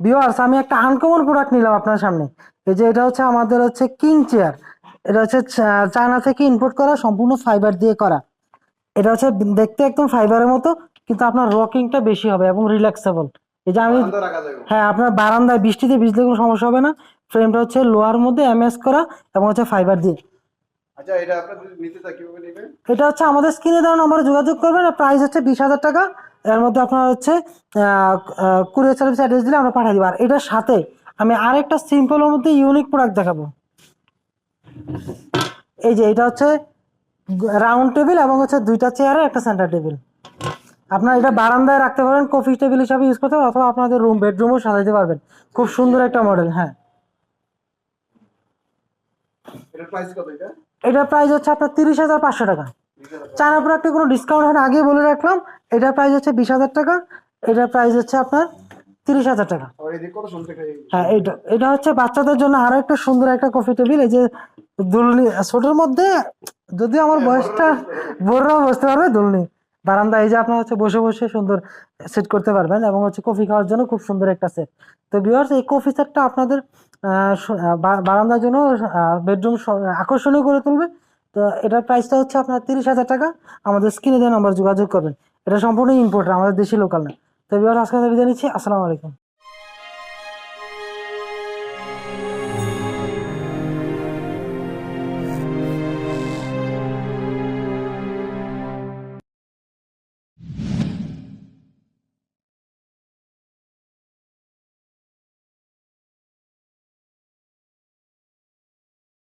Viewers আমি একটা uncommon product নিলাম আপনার সামনে। এই যে এটা হচ্ছে আমাদের হচ্ছে কিং চেয়ার এটা হচ্ছে চায়না থেকে ইম্পোর্ট করা সম্পূর্ণ ফাইবার দিয়ে করা। এটা হচ্ছে দেখতে একদম ফাইবারের মতো কিন্তু আপনার রকিংটা বেশি হবে এবং রিল্যাক্সেবল এই যে আমি হ্যাঁ আপনার বারান্দায় বৃষ্টিতে ভিজলে কোনো সমস্যা হবে না। ফ্রেমটা হচ্ছে লোহার মধ্যে এমএস করা এবং হচ্ছে ফাইবার দিয়ে। আচ্ছা এটা আপনাদের নিতে চাই কীভাবে নেবেন? এটা হচ্ছে আমাদের স্ক্রিনে দেওয়া নম্বরে যোগাযোগ করবেন। প্রাইস হচ্ছে বিশ হাজার টাকা। এর মধ্যে আপনার হচ্ছে কুরিয়ার সার্ভিস অ্যাড্রেস দিলে আমরা পাঠিয়ে দিব। আর এটার সাথে আমি আরেকটা সিম্পলের মধ্যে ইউনিক প্রোডাক্ট দেখাবো। এই যে এটা হচ্ছে রাউন্ড টেবিল এবং হচ্ছে দুইটা চেয়ারে একটা সেন্টার টেবিল আপনার এটা বারান্দায় রাখতে পারেন কফি টেবিল হিসাবে ইউজ করতে পারেন অথবা আপনাদের রুম বেডরুমও সাজাতে পারবেন। খুব সুন্দর একটা মডেল হ্যাঁ। এটার প্রাইস কত এটা? এটার প্রাইস হচ্ছে আপনার তিরিশ হাজার পাঁচশো টাকা। চায়না প্রোডাক্টে কোনো ডিসকাউন্ট হয় না আগে বলে রাখলাম। এটার প্রাইস হচ্ছে বিশ হাজার টাকা এটার প্রাইস হচ্ছে আপনার তিরিশ হাজার টাকা। একটা হ্যাঁ এটা এটা হচ্ছে বাচ্চাদের জন্য আরও একটা সুন্দর একটা কফি টেবিল এই যে দুলনি ছোটোর মধ্যে যদি আমার বয়সটা বড়রাও বসতে পারবে দুলনি। বারান্দা এই যে আপনার হচ্ছে বসে বসে সুন্দর সেট করতে পারবেন এবং হচ্ছে কফি খাওয়ার জন্য খুব সুন্দর একটা সেট তো ভিউয়ার্স এই কফি সেটটা আপনাদের বারান্দার জন্য বেডরুম আকর্ষণীয় করে তুলবে। তো এটার প্রাইসটা হচ্ছে আপনার তিরিশ হাজার টাকা। আমাদের স্ক্রিনে দেওয়া নাম্বার যোগাযোগ করবেন। এটা সম্পূর্ণ ইম্পোর্টার আমাদের দেশি লোকাল না। তো এবার আজকে বিদায় নিচ্ছি। আসসালামু আলাইকুম।